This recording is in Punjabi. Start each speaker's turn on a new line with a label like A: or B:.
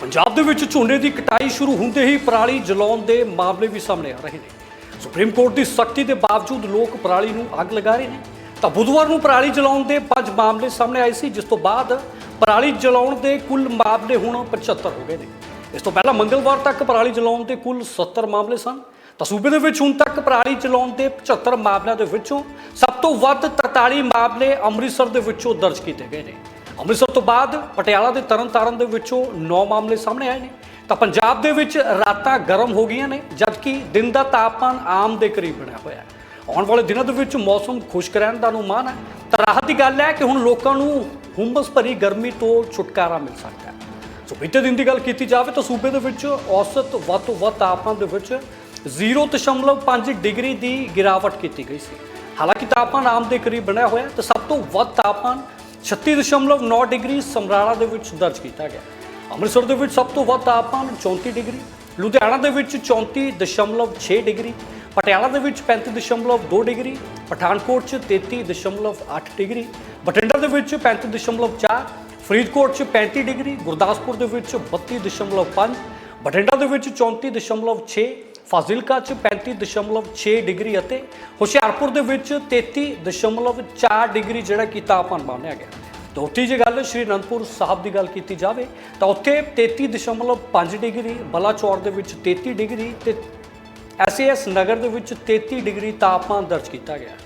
A: ਪੰਜਾਬ ਦੇ ਵਿੱਚ ਝੋਨੇ ਦੀ ਕਟਾਈ ਸ਼ੁਰੂ ਹੁੰਦੇ ਹੀ ਪਰਾਲੀ ਜਲਾਉਣ ਦੇ ਮਾਮਲੇ ਵੀ ਸਾਹਮਣੇ ਆ ਰਹੇ ਨੇ। ਸੁਪਰੀਮ ਕੋਰਟ ਦੀ ਸਖਤੀ ਦੇ ਬਾਵਜੂਦ ਲੋਕ ਪਰਾਲੀ ਨੂੰ ਅੱਗ ਲਗਾ ਰਹੇ ਨੇ। ਤਾਂ ਬੁੱਧਵਾਰ ਨੂੰ ਪਰਾਲੀ ਜਲਾਉਣ ਦੇ ਪੰਜ ਮਾਮਲੇ ਸਾਹਮਣੇ ਆਏ ਸੀ, ਜਿਸ ਤੋਂ ਬਾਅਦ ਪਰਾਲੀ ਜਲਾਉਣ ਦੇ ਕੁੱਲ ਮਾਮਲੇ ਹੁਣ 75 ਹੋ ਗਏ ਨੇ। ਇਸ ਤੋਂ ਪਹਿਲਾਂ ਮੰਗਲਵਾਰ ਤੱਕ ਪਰਾਲੀ ਜਲਾਉਣ ਦੇ ਕੁੱਲ 70 ਮਾਮਲੇ ਸਨ। ਤਾਂ ਸੂਬੇ ਦੇ ਵਿੱਚ ਹੁਣ ਤੱਕ ਪਰਾਲੀ ਜਲਾਉਣ ਦੇ 75 ਮਾਮਲਿਆਂ ਦੇ ਵਿੱਚੋਂ ਸਭ ਤੋਂ ਵੱਧ 43 ਮਾਮਲੇ ਅੰਮ੍ਰਿਤਸਰ ਦੇ ਵਿੱਚੋਂ ਦਰਜ ਕੀਤੇ ਗਏ ਨੇ। ਅੰਮ੍ਰਿਤਸਰ ਤੋਂ ਬਾਅਦ ਪਟਿਆਲਾ ਦੇ ਤਰਨਤਾਰਨ ਦੇ ਵਿੱਚੋਂ 9 ਮਾਮਲੇ ਸਾਹਮਣੇ ਆਏ ਨੇ। ਤਾਂ ਪੰਜਾਬ ਦੇ ਵਿੱਚ ਰਾਤਾਂ ਗਰਮ ਹੋ ਗਈਆਂ ਨੇ, ਜਦਕਿ ਦਿਨ ਦਾ ਤਾਪਮਾਨ ਆਮ ਦੇ ਕਰੀਬ ਬਣਿਆ ਹੋਇਆ ਹੈ। ਆਉਣ ਵਾਲੇ ਦਿਨਾਂ ਦੇ ਵਿੱਚ ਮੌਸਮ ਖੁਸ਼ਕ ਰਹਿਣ ਦਾ ਅਨੁਮਾਨ ਹੈ। ਤਾਂ ਰਾਹਤ ਦੀ ਗੱਲ ਹੈ ਕਿ ਹੁਣ ਲੋਕਾਂ ਨੂੰ ਹੁੰਬਸ ਭਰੀ ਗਰਮੀ ਤੋਂ ਛੁਟਕਾਰਾ ਮਿਲ ਸਕਦਾ ਹੈ। ਸੋ ਬੀਤੇ ਦਿਨ ਦੀ ਗੱਲ ਕੀਤੀ ਜਾਵੇ ਤਾਂ ਸੂਬੇ ਦੇ ਵਿੱਚ ਔਸਤ ਵੱਧ ਤੋਂ ਵੱਧ ਤਾਪਮਾਨ ਦੇ ਵਿੱਚ 0.5 ਡਿਗਰੀ ਦੀ ਗਿਰਾਵਟ ਕੀਤੀ ਗਈ ਸੀ। ਹਾਲਾਂਕਿ ਤਾਪਮਾਨ ਆਮ ਦੇ ਕਰੀਬ ਬਣਿਆ ਹੋਇਆ ਹੈ, ਤੇ ਸਭ ਤੋਂ ਵੱਧ ਤਾਪਮਾਨ 36.9 ਡਿਗਰੀ ਸਮਰਾਲਾ ਦੇ ਵਿੱਚ ਦਰਜ ਕੀਤਾ ਗਿਆ। ਅੰਮ੍ਰਿਤਸਰ ਦੇ ਵਿੱਚ ਸਭ ਤੋਂ ਵੱਧ ਤਾਪਮਾਨ 34 ਡਿਗਰੀ, ਲੁਧਿਆਣਾ ਦੇ ਵਿੱਚ 34.6 ਡਿਗਰੀ, ਪਟਿਆਲਾ ਦੇ ਵਿੱਚ 35.2 ਡਿਗਰੀ, ਪਠਾਨਕੋਟ 'ਚ 33.8 ਡਿਗਰੀ, ਬਠਿੰਡਾ ਦੇ ਵਿੱਚ 35.4 ਫਰੀਦਕੋਟ 'ਚ 35 ਡਿਗਰੀ, ਗੁਰਦਾਸਪੁਰ ਦੇ ਵਿੱਚ 32.5 ਬਠਿੰਡਾ ਦੇ ਵਿੱਚ 34.6 ਫਾਜ਼ਿਲਕਾ 'ਚ 35.6 ਡਿਗਰੀ ਅਤੇ ਹੁਸ਼ਿਆਰਪੁਰ ਦੇ ਵਿੱਚ 33.4 ਡਿਗਰੀ ਜਿਹੜਾ ਕਿ ਤਾਪਮਾਨ ਮੰਨਿਆ ਗਿਆ। ਤੇ ਉੱਥੇ ਜੇ ਗੱਲ ਸ਼੍ਰੀ ਅਨੰਦਪੁਰ ਸਾਹਿਬ ਦੀ ਗੱਲ ਕੀਤੀ ਜਾਵੇ, ਤਾਂ ਉੱਥੇ 33.5 ਡਿਗਰੀ, ਬਲਾਚੌਰ ਦੇ ਵਿੱਚ 33 ਡਿਗਰੀ ਤੇ ਐਸਏਐਸ ਨਗਰ ਦੇ ਵਿੱਚ 33 ਡਿਗਰੀ ਤਾਪਮਾਨ ਦਰਜ ਕੀਤਾ ਗਿਆ।